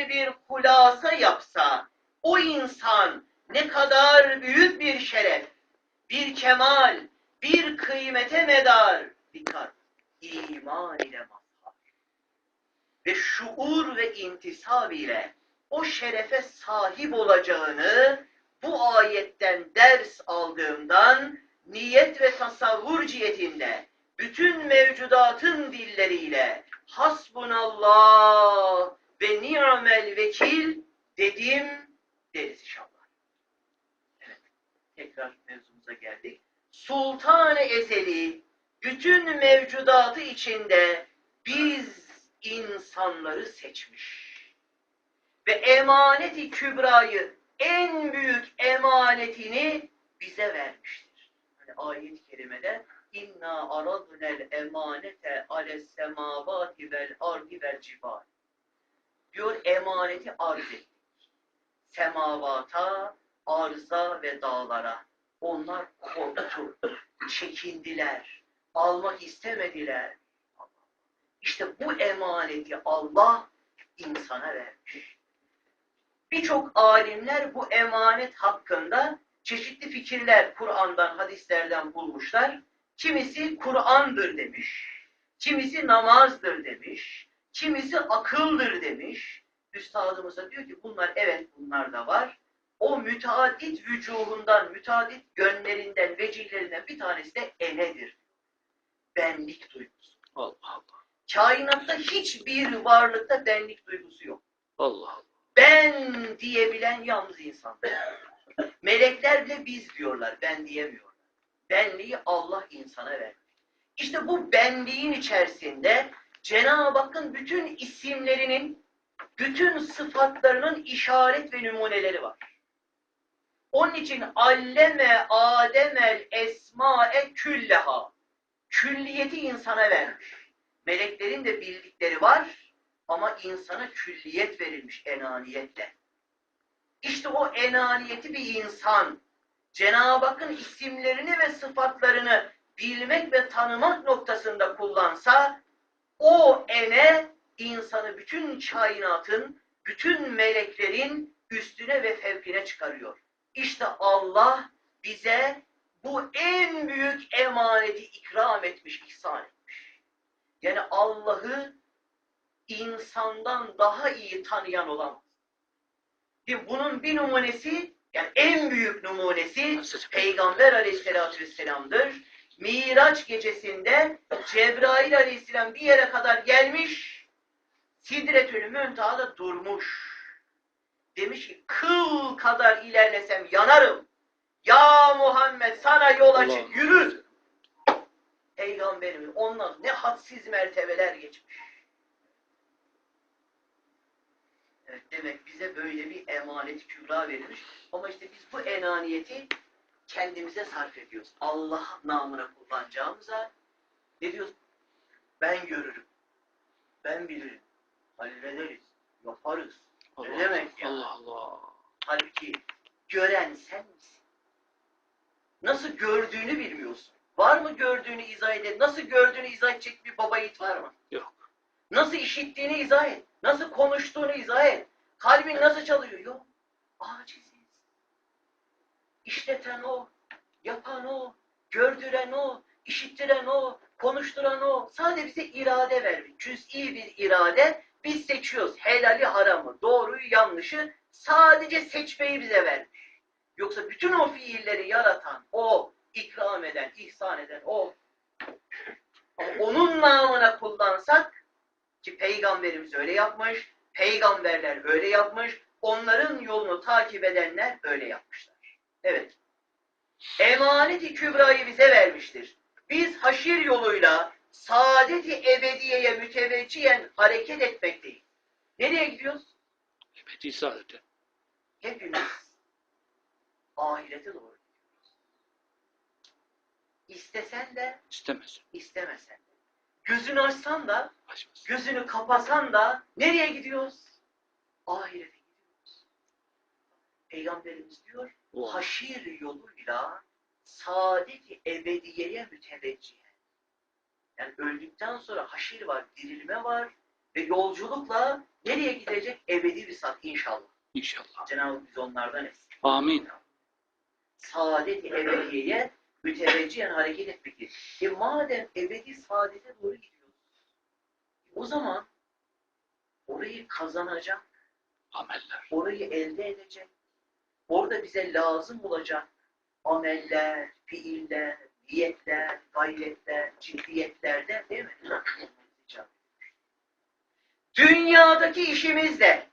güzel bir kulasa yapsa, o insan ne kadar büyük bir şeref, bir kemal, bir kıymete medar. Dikkat! iman ile mazhar. Ve şuur ve intisab ile o şerefe sahip olacağını bu ayetten ders aldığımdan niyet ve tasavvur cihetinde bütün mevcudatın dilleriyle hasbunallah ve ni'mel vekil dedim deriz inşallah. Evet, tekrar mevzumuza geldik. Sultan-ı Ezeli bütün mevcudatı içinde biz insanları seçmiş. Ve emaneti kübrayı en büyük emanetini bize vermiştir. Hani ayet-i kerimede inna aradnel emanete ales semavati vel ardi vel cibal diyor emaneti arz ettik. Semavata, arza ve dağlara. Onlar korktu, çekindiler, almak istemediler. İşte bu emaneti Allah insana vermiş. Birçok alimler bu emanet hakkında çeşitli fikirler Kur'an'dan, hadislerden bulmuşlar. Kimisi Kur'an'dır demiş, kimisi namazdır demiş, kimisi akıldır demiş. Üstadımız diyor ki bunlar evet bunlar da var. O müteaddit vücuhundan, müteaddit yönlerinden, vecihlerinden bir tanesi de enedir. Benlik duygusu. Allah Allah. Kainatta hiçbir varlıkta benlik duygusu yok. Allah Allah. Ben diyebilen yalnız insandır. Melekler bile biz diyorlar, ben diyemiyorlar. Benliği Allah insana vermiş. İşte bu benliğin içerisinde Cenab-ı Hakk'ın bütün isimlerinin, bütün sıfatlarının işaret ve numuneleri var. Onun için alleme ademel esmae külleha. Külliyeti insana vermiş. Meleklerin de bildikleri var ama insana külliyet verilmiş enaniyetle. İşte o enaniyeti bir insan Cenab-ı Hakk'ın isimlerini ve sıfatlarını bilmek ve tanımak noktasında kullansa o ene insanı bütün kainatın, bütün meleklerin üstüne ve fevkine çıkarıyor. İşte Allah bize bu en büyük emaneti ikram etmiş, ihsan etmiş. Yani Allah'ı insandan daha iyi tanıyan. Ve bunun bir numunesi, yani en büyük numunesi Peygamber aleyhissalatü vesselam'dır. Miraç gecesinde Cebrail aleyhisselam bir yere kadar gelmiş, Sidretül Müntaha'da durmuş. Demiş ki kıl kadar ilerlesem yanarım. Ya Muhammed sana yol açık yürü. Peygamberimiz ondan ne hadsiz mertebeler geçmiş. Evet, demek bize böyle bir emanet kübra verilmiş. Ama işte biz bu enaniyeti kendimize sarf ediyoruz. Allah namına kullanacağımıza ne diyoruz? Ben görürüm. Ben bilirim. Hallederiz. Yaparız. Allah Ne demek ya? Allah Allah. Halbuki gören sen misin? Nasıl gördüğünü bilmiyorsun. Var mı gördüğünü izah eden? Nasıl gördüğünü izah edecek bir baba yiğit var mı? Yok. Nasıl işittiğini izah et. Nasıl konuştuğunu izah et. Kalbin nasıl çalıyor? Yok. Aciziz. İşleten o, yapan o, gördüren o, işittiren o, konuşturan o. Sadece bize irade vermiş. Cüz'i bir irade. Biz seçiyoruz. Helali haramı, doğruyu yanlışı sadece seçmeyi bize vermiş. Yoksa bütün o fiilleri yaratan o, ikram eden, ihsan eden o. Onun namına kullansak ki peygamberimiz öyle yapmış, peygamberler öyle yapmış, onların yolunu takip edenler öyle yapmışlar. Evet. Emanet-i kübrayı bize vermiştir. Biz haşir yoluyla saadet-i ebediyeye müteveccihen hareket etmekteyiz. Nereye gidiyoruz? Ebedi saadete. Hepimiz ahirete doğru gidiyoruz. İstesen de, İstemez. istemesen de. Gözünü açsan da, Açmaz. gözünü kapasan da nereye gidiyoruz? Ahirete. Peygamberimiz diyor, O haşir yoluyla saadet-i ebediyeye müteveccih. Yani öldükten sonra haşir var, dirilme var. Ve yolculukla nereye gidecek? Ebedi bir saat inşallah. İnşallah. Cenab-ı biz onlardan etsin. Amin. Saadet-i ebediyeye müteveccihen hareket etmektir. E madem ebedi saadete doğru gidiyoruz, o zaman orayı kazanacak, Ameller. orayı elde edecek, orada bize lazım olacak ameller, fiiller, niyetler, gayretler, ciddiyetlerden değil mi? Dünyadaki işimizde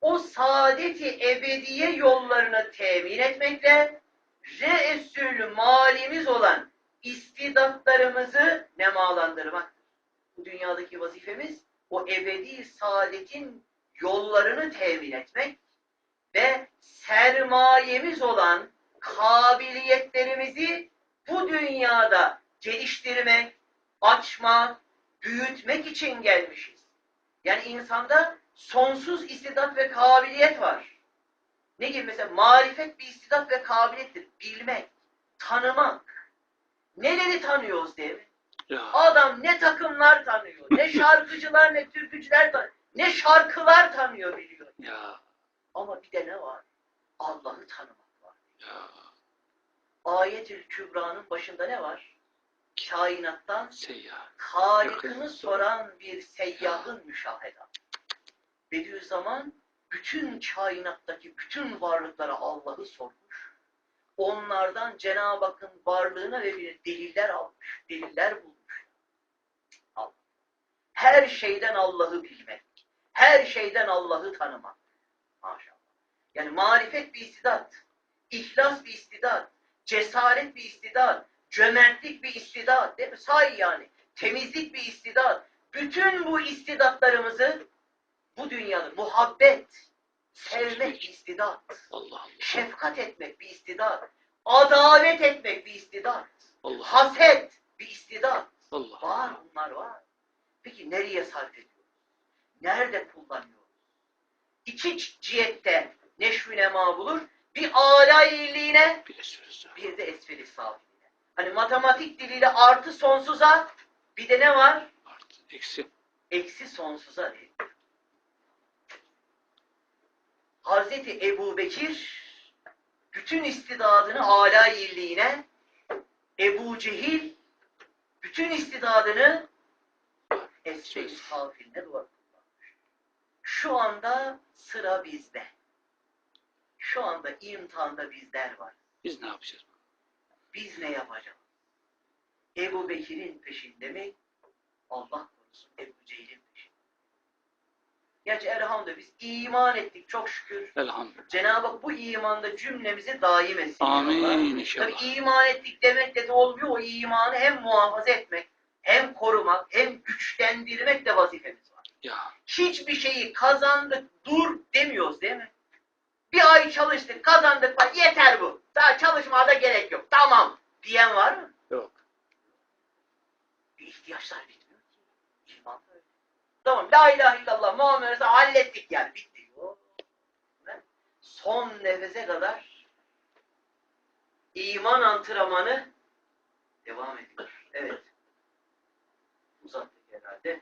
o saadeti ebediye yollarını temin etmekle reesül malimiz olan istidatlarımızı nemalandırmaktır. Bu dünyadaki vazifemiz o ebedi saadetin yollarını temin etmek ve sermayemiz olan kabiliyetlerimizi bu dünyada geliştirmek, açmak, büyütmek için gelmişiz. Yani insanda sonsuz istidat ve kabiliyet var. Ne gibi mesela marifet bir istidat ve kabiliyettir. Bilmek, tanımak. Neleri tanıyoruz değil mi? Ya. Adam ne takımlar tanıyor, ne şarkıcılar, ne türkücüler tanıyor, ne şarkılar tanıyor biliyor. Ya. Ama bir de ne var? Allah'ı tanımak var. Ya. Ayetül Kübra'nın başında ne var? Kainattan Seyyah. Halikini soran bir seyyahın müşaheda. Bediüzzaman bütün kainattaki bütün varlıklara Allah'ı sormuş. Onlardan Cenab-ı Hakk'ın varlığına ve bir deliller almış. Deliller bulmuş. Allah. Her şeyden Allah'ı bilmek. Her şeyden Allah'ı tanımak. Yani marifet bir istidat. ihlas bir istidat. Cesaret bir istidat. Cömertlik bir istidat. Değil mi? Say yani. Temizlik bir istidat. Bütün bu istidatlarımızı bu dünyada muhabbet, sevmek bir istidat. Allah Allah. Şefkat etmek bir istidat. Adalet etmek bir istidat. Allah. Haset bir istidat. Allah. Var bunlar var. Peki nereye sarf ediyoruz? Nerede kullanıyoruz? İki cihette neşvü nema bulur. Bir âlâ iyiliğine, Bir de esferi safiline. Hani matematik diliyle artı sonsuza, bir de ne var? Artı. Eksi. Eksi sonsuza değil. Hazreti Ebu Bekir bütün istidadını âlâ iyiliğine, Ebu Cehil bütün istidadını esferi safiline duvar. Şu anda sıra bizde. Şu anda imtihanda bizler var. Biz ne yapacağız? Biz ne yapacağız? Ebu Bekir'in peşinde mi? Allah korusun Ebu Cehil'in peşinde. Gerçi elhamdülillah biz iman ettik çok şükür. Elhamdülillah. Cenab-ı Hak bu imanda cümlemizi daim etsin. Amin inşallah. inşallah. Tabii iman ettik demekle de olmuyor. O imanı hem muhafaza etmek, hem korumak, hem güçlendirmek de vazifemiz var. Ya. Hiçbir şeyi kazandık, dur demiyoruz değil mi? Bir ay çalıştık, kazandık, bak yeter bu. Daha çalışmaya da gerek yok. Tamam diyen var mı? Yok. Bir ihtiyaçlar bitmiyor ki. İman öyle. Tamam la ilahe illallah Muhammed hallettik yani bitti. Son nefese kadar iman antrenmanı devam ediyor. Evet. Uzattık herhalde.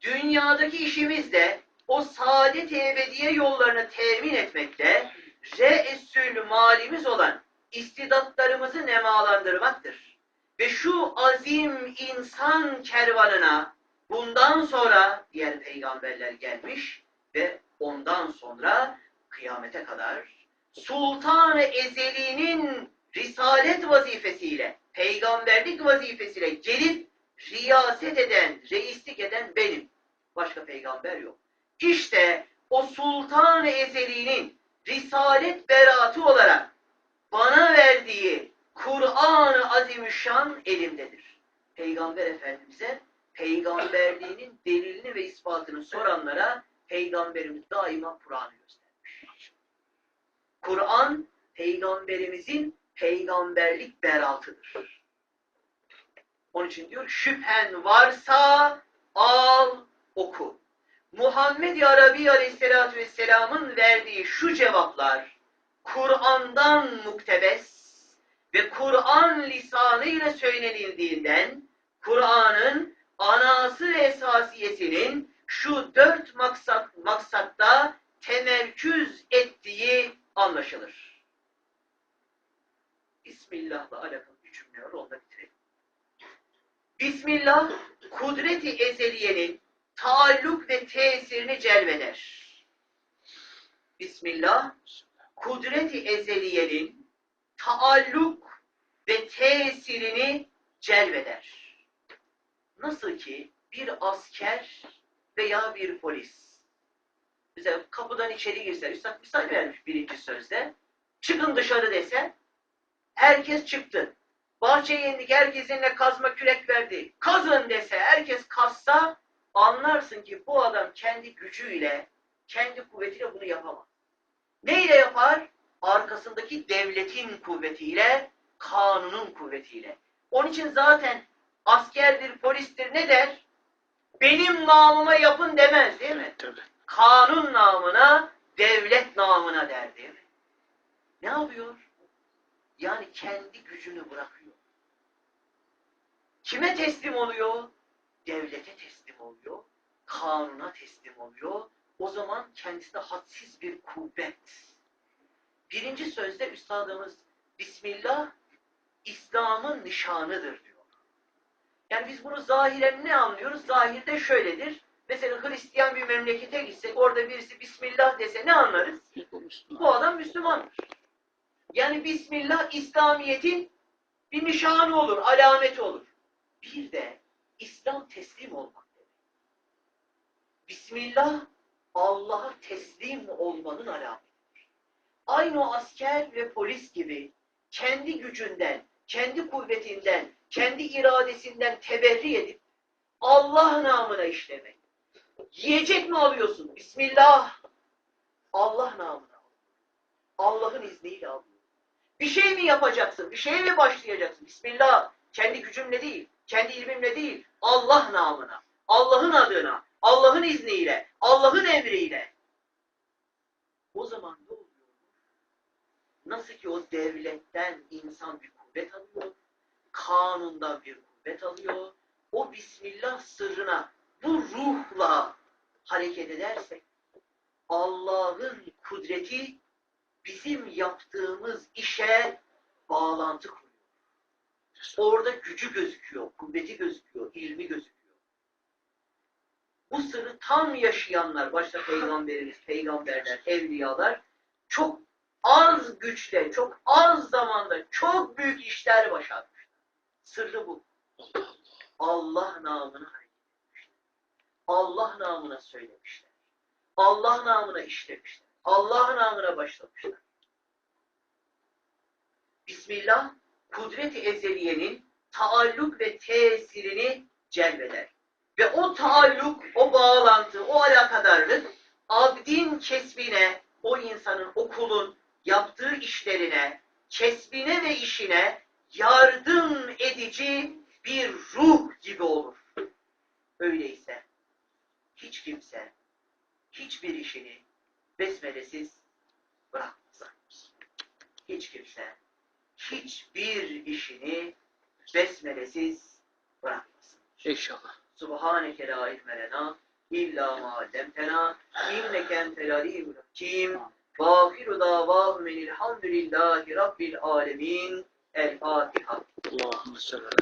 Dünyadaki işimiz de o saadet-i ebediye yollarını temin etmekle re'esül malimiz olan istidatlarımızı nemalandırmaktır. Ve şu azim insan kervanına bundan sonra diğer peygamberler gelmiş ve ondan sonra kıyamete kadar Sultan-ı Ezeli'nin risalet vazifesiyle, peygamberlik vazifesiyle gelip riyaset eden, reislik eden benim. Başka peygamber yok. İşte o Sultan-ı Ezeli'nin risalet beratı olarak bana verdiği Kur'an-ı Azimüşşan elimdedir. Peygamber Efendimiz'e peygamberliğinin delilini ve ispatını soranlara peygamberimiz daima Kur'an'ı göstermiş. Kur'an peygamberimizin peygamberlik beratıdır. Onun için diyor şüphen varsa al oku. Muhammed Arabi Aleyhisselatü Vesselam'ın verdiği şu cevaplar Kur'an'dan muktebes ve Kur'an lisanıyla söylenildiğinden Kur'an'ın anası ve esasiyesinin şu dört maksat, maksatta temerküz ettiği anlaşılır. Bismillah'la alakalı bir cümle var, onu da bitirelim. Bismillah, kudreti ezeliyenin taalluk ve tesirini celbeder. Bismillah, kudreti ezeliyenin taalluk ve tesirini celbeder. Nasıl ki bir asker veya bir polis mesela kapıdan içeri girse, Üstad misal vermiş birinci sözde, çıkın dışarı dese, herkes çıktı. Bahçeye indik, herkes eline kazma kürek verdi. Kazın dese, herkes kazsa, anlarsın ki bu adam kendi gücüyle, kendi kuvvetiyle bunu yapamaz. Neyle yapar? Arkasındaki devletin kuvvetiyle, kanunun kuvvetiyle. Onun için zaten askerdir, polistir ne der? Benim namıma yapın demez değil mi? Tabii. Kanun namına, devlet namına der değil mi? Ne yapıyor? Yani kendi gücünü bırakıyor. Kime teslim oluyor? Devlete teslim oluyor. Kanuna teslim oluyor. O zaman kendisinde hadsiz bir kuvvet. Birinci sözde üstadımız Bismillah İslam'ın nişanıdır diyor. Yani biz bunu zahiren ne anlıyoruz? Zahirde şöyledir. Mesela Hristiyan bir memlekete gitsek orada birisi Bismillah dese ne anlarız? Bu adam Müslümandır. Yani Bismillah İslamiyet'in bir nişanı olur, alameti olur. Bir de İslam teslim olmak demek. Bismillah Allah'a teslim olmanın alametidir. Aynı o asker ve polis gibi kendi gücünden, kendi kuvvetinden, kendi iradesinden teberri edip Allah namına işlemek. Yiyecek mi alıyorsun? Bismillah. Allah namına al. Allah'ın izniyle al. Bir şey mi yapacaksın? Bir şeye mi başlayacaksın? Bismillah. Kendi gücümle değil, kendi ilmimle değil, Allah namına, Allah'ın adına, Allah'ın izniyle, Allah'ın emriyle. O zaman ne oluyor? Nasıl ki o devletten insan bir kuvvet alıyor, kanundan bir kuvvet alıyor, o Bismillah sırrına bu ruhla hareket edersek, Allah'ın kudreti bizim yaptığımız işe bağlantı kuruyor. Orada gücü gözüküyor, kuvveti gözüküyor, ilmi gözüküyor. Bu sırrı tam yaşayanlar, başta peygamberimiz, peygamberler, evliyalar çok az güçle, çok az zamanda çok büyük işler başarmışlar. Sırrı bu. Allah namına. Allah namına söylemişler. Allah namına işlemişler. Allah namına başlamışlar. Bismillah, kudret-i ezeliyenin taalluk ve tesirini celbeder. Ve o taalluk, o bağlantı, o alakadarlık abdin kesbine, o insanın, o kulun yaptığı işlerine, kesbine ve işine yardım edici bir ruh gibi olur. Öyleyse hiç kimse hiçbir işini besmelesiz bırakmaz. Hiç kimse hiçbir işini besmelesiz bırakmasın. İnşallah. Subhaneke la ilme lena illa ma allamtena inneke entel alimul hakim. Ve ahiru davahum enilhamdülillahi rabbil alemin. El Fatiha. Allahümme salli